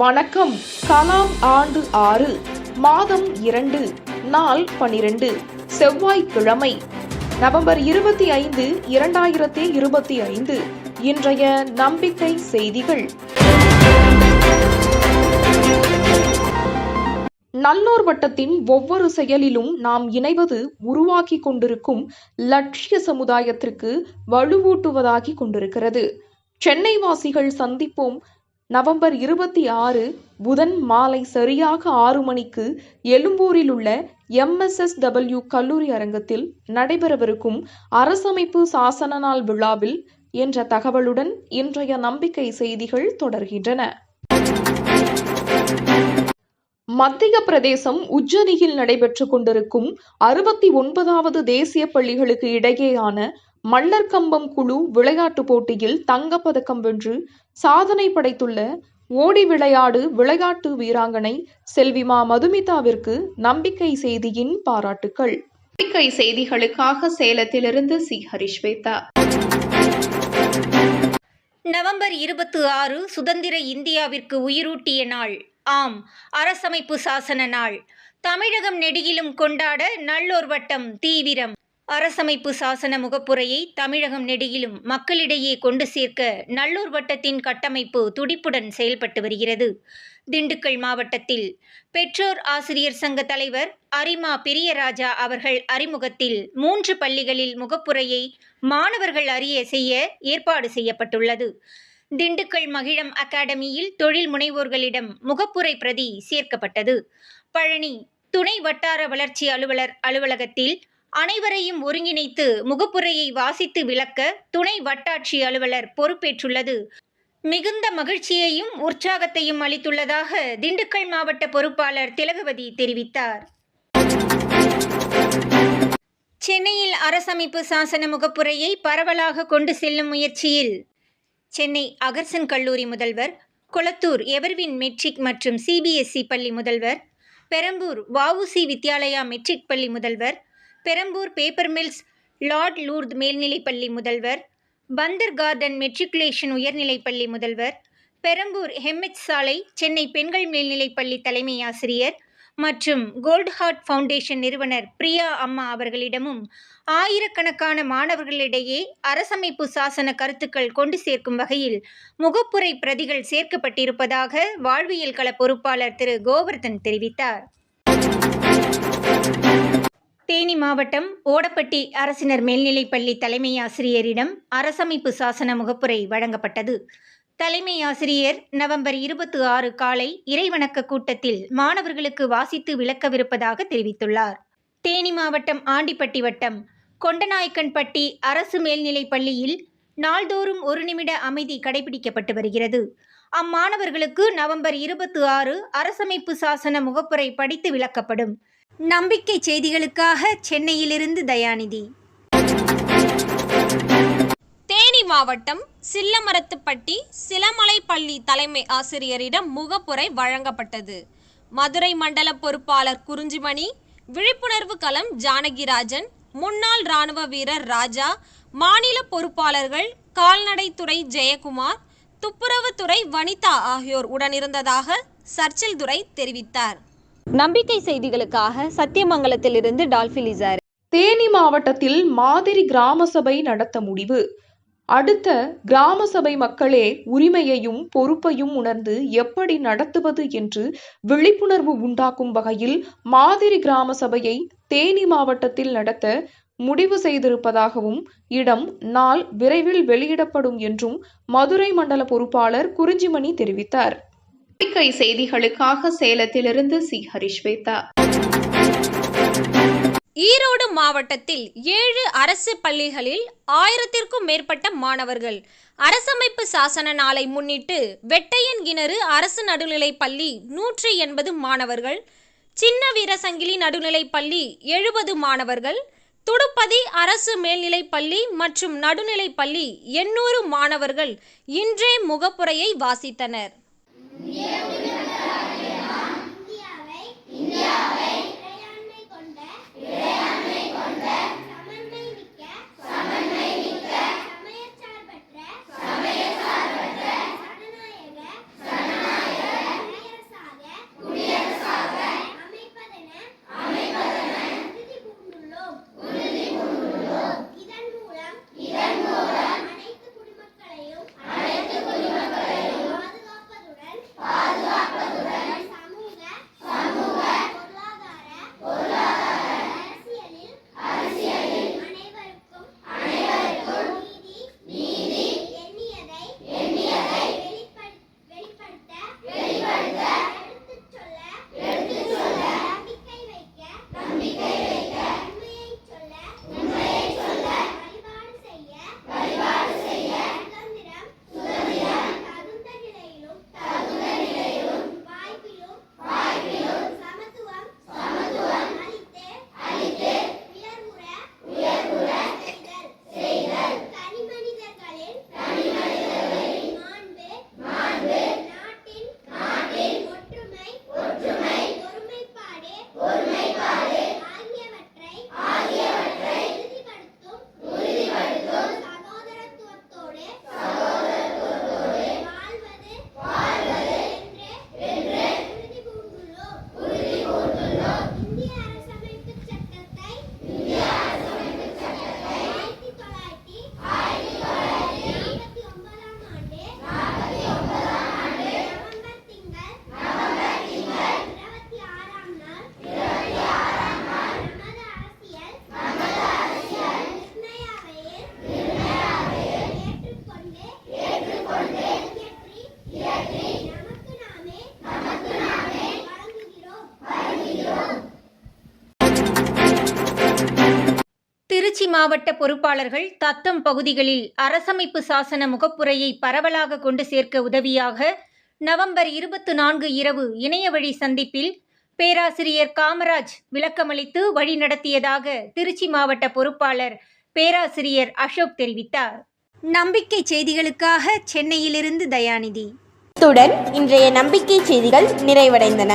வணக்கம். கலாம் ஆண்டு ஆறு மாதம் இரண்டு நாள் பனிரெண்டு செவ்வாய்க்கிழமை நவம்பர் இருபத்தி ஐந்து இரண்டாயிரத்தி இருபத்தி ஐந்து இன்றைய நம்பிக்கை செய்திகள். நல்லோர் வட்டத்தின் ஒவ்வொரு செயலிலும் நாம் இணைவது உருவாக்கி கொண்டிருக்கும் லட்சிய சமுதாயத்திற்கு வலுவூட்டுவதாகி கொண்டிருக்கிறது. சென்னை வாசிகள் சந்திப்போம். நவம்பர் இருபத்தி ஆறு புதன் மாலை சரியாக ஆறு மணிக்கு எழும்பூரில் உள்ள எம்எஸ்எஸ்டபிள்யூ கல்லூரி அரங்கத்தில் நடைபெறவிருக்கும் அரசமைப்பு சாசன நாள் விழாவில் என்ற தகவலுடன் இன்றைய நம்பிக்கை செய்திகள் தொடர்கின்றன. மத்திய பிரதேசம் உஜ்ஜனியில் நடைபெற்றுக் கொண்டிருக்கும் அறுபத்தி ஒன்பதாவது தேசிய பள்ளிகளுக்கு இடையேயான மல்லர் கம்பம் குழு விளையாட்டுப் போட்டியில் தங்கப்பதக்கம் வென்று சாதனை படைத்துள்ள ஓடி விளையாடு விளையாட்டு வீராங்கனை செல்விமா மதுமிதாவிற்கு நம்பிக்கை செய்தியின் பாராட்டுக்கள். நம்பிக்கை செய்திகளுக்காக சேலத்திலிருந்து சி. ஹரிஷ்வேதா நவம்பர் இருபத்து ஆறு சுதந்திர இந்தியாவிற்கு உயிரூட்டிய நாள். ஆம் அரசமைப்பு சாசன நாள். தமிழகம் நெடுகிலும் கொண்டாட நல்லோர் வட்டம் தீவிரம். அரசமைப்பு சாசன முகப்புரையை தமிழகம் நெடியிலும் மக்களிடையே கொண்டு சேர்க்க நல்லூர் வட்டத்தின் கட்டமைப்பு துடிப்புடன் செயல்பட்டு வருகிறது. திண்டுக்கல் மாவட்டத்தில் பெற்றோர் ஆசிரியர் சங்க தலைவர் அரிமா பெரியராஜா அவர்கள் அறிமுகத்தில் மூன்று பள்ளிகளில் முகப்புரையை மாணவர்கள் அறிய செய்ய ஏற்பாடு செய்யப்பட்டுள்ளது. திண்டுக்கல் மகிழம் அகாடமியில் தொழில் முனைவோர்களிடம் முகப்புரை பிரதி சேர்க்கப்பட்டது. பழனி துணை வட்டார வளர்ச்சி அலுவலர் அலுவலகத்தில் அனைவரையும் ஒருங்கிணைத்து முகப்புரையை வாசித்து விளக்க துணை வட்டாட்சி அலுவலர் பொறுப்பேற்றுள்ளது. மிகுந்த மகிழ்ச்சியையும் உற்சாகத்தையும் அளித்துள்ளதாக திண்டுக்கல் மாவட்ட பொறுப்பாளர் திலகவதி தெரிவித்தார். சென்னையில் அரசமைப்பு சாசன முகப்புரையை பரவலாக கொண்டு செல்லும் முயற்சியில் சென்னை அகர்சன் கல்லூரி முதல்வர் கொளத்தூர் எவர்வின் மெட்ரிக் மற்றும் சிபிஎஸ்இ பள்ளி முதல்வர் பெரம்பூர் வவுசி வித்யாலயா மெட்ரிக் பள்ளி முதல்வர் Perambur paper mills Lord Lourdes மேல்நிலைப்பள்ளி முதல்வர் பந்தர் கார்டன் மெட்ரிகுலேஷன் உயர்நிலைப் பள்ளி முதல்வர் பெரம்பூர் ஹெம்எச் சாலை சென்னை பெண்கள் மேல்நிலைப் பள்ளி தலைமை ஆசிரியர் மற்றும் கோல்ட் ஹார்ட் ஃபவுண்டேஷன் நிறுவனர் பிரியா அம்மா அவர்களிடமும் ஆயிரக்கணக்கான மாணவர்களிடையே அரசமைப்பு சாசன கருத்துக்கள் கொண்டு சேர்க்கும் வகையில் முகப்புரை பிரதிகள் சேர்க்கப்பட்டிருப்பதாக வாழ்வியல் கள பொறுப்பாளர் திரு. கோவர்தன் தெரிவித்தார். தேனி மாவட்டம் ஓடப்பட்டி அரசினர் மேல்நிலைப்பள்ளி தலைமை ஆசிரியரிடம் அரசமைப்பு சாசன முகப்புரை வழங்கப்பட்டது. தலைமை ஆசிரியர் நவம்பர் இருபத்தி ஆறு காலை இறைவணக்க கூட்டத்தில் மாணவர்களுக்கு வாசித்து விளக்கவிருப்பதாக தெரிவித்துள்ளார். தேனி மாவட்டம் ஆண்டிப்பட்டி வட்டம் கொண்டநாயக்கன்பட்டி அரசு மேல்நிலைப் பள்ளியில் நாள்தோறும் ஒரு நிமிட அமைதி கடைபிடிக்கப்பட்டு வருகிறது. அம்மாணவர்களுக்கு நவம்பர் இருபத்தி ஆறு அரசமைப்பு சாசன முகப்புரை படித்து விளக்கப்படும். நம்பிக்கை செய்திகளுக்காக சென்னையிலிருந்து தயாநிதி. தேனி மாவட்டம் சில்லமரத்துப்பட்டி சிலமலை பள்ளி தலைமை ஆசிரியரிடம் முகப்புரை வழங்கப்பட்டது. மதுரை மண்டல பொறுப்பாளர் குறிஞ்சிமணி விழிப்புணர்வு களம் ஜானகிராஜன் முன்னாள் ராணுவ வீரர் ராஜா மாநில பொறுப்பாளர்கள் கால்நடைத்துறை ஜெயக்குமார் துப்புரவுத்துறை வனிதா ஆகியோர் உடனிருந்ததாக சர்ச்சில் துரை தெரிவித்தார். நம்பிக்கை செய்திகளுக்காக சத்தியமங்கலத்திலிருந்து டால்பிலிசார் தேனி மாவட்டத்தில் மாதிரி கிராம சபை நடத்த முடிவு. அடுத்த கிராம சபை மக்களே உரிமையையும் பொறுப்பையும் உணர்ந்து எப்படி நடத்துவது என்று விழிப்புணர்வு உண்டாக்கும் வகையில் மாதிரி கிராம சபையை தேனி மாவட்டத்தில் நடத்த முடிவு செய்திருப்பதாகவும் இடம் நாள் விரைவில் வெளியிடப்படும் என்றும் மதுரை மண்டல பொறுப்பாளர் குறிஞ்சிமணி தெரிவித்தார். கை செய்திகளுக்காக சேலத்திலிருந்து சி. ஹரிஷ்வேதா. ஈரோடு மாவட்டத்தில் ஏழு அரசு பள்ளிகளில் ஆயிரத்திற்கும் மேற்பட்ட மாணவர்கள் அரசமைப்பு சாசன நாளை முன்னிட்டு வெட்டையன் கிணறு அரசு நடுநிலைப் பள்ளி நூற்றி எண்பது மாணவர்கள் சின்ன வீரசங்கிலி நடுநிலைப் பள்ளி எழுபது மாணவர்கள் துடுப்பதி அரசு மேல்நிலைப் பள்ளி மற்றும் நடுநிலைப் பள்ளி எண்ணூறு மாணவர்கள் இன்றே முகப்புரையை வாசித்தனர். దేవుని திருச்சி மாவட்ட பொறுப்பாளர்கள் தத்தம் பகுதிகளில் அரசமைப்பு சாசன முகப்புரையை பரவலாக கொண்டு சேர்க்க உதவியாக நவம்பர் இருபத்து நான்கு இரவு இணையவழி சந்திப்பில் பேராசிரியர் காமராஜ் விளக்கமளித்து வழிநடத்தியதாக திருச்சி மாவட்ட பொறுப்பாளர் பேராசிரியர் அசோக் தெரிவித்தார். நம்பிக்கை செய்திகளுக்காக சென்னையிலிருந்து தயாநிதி. இத்துடன் இன்றைய நம்பிக்கை செய்திகள் நிறைவடைந்தன.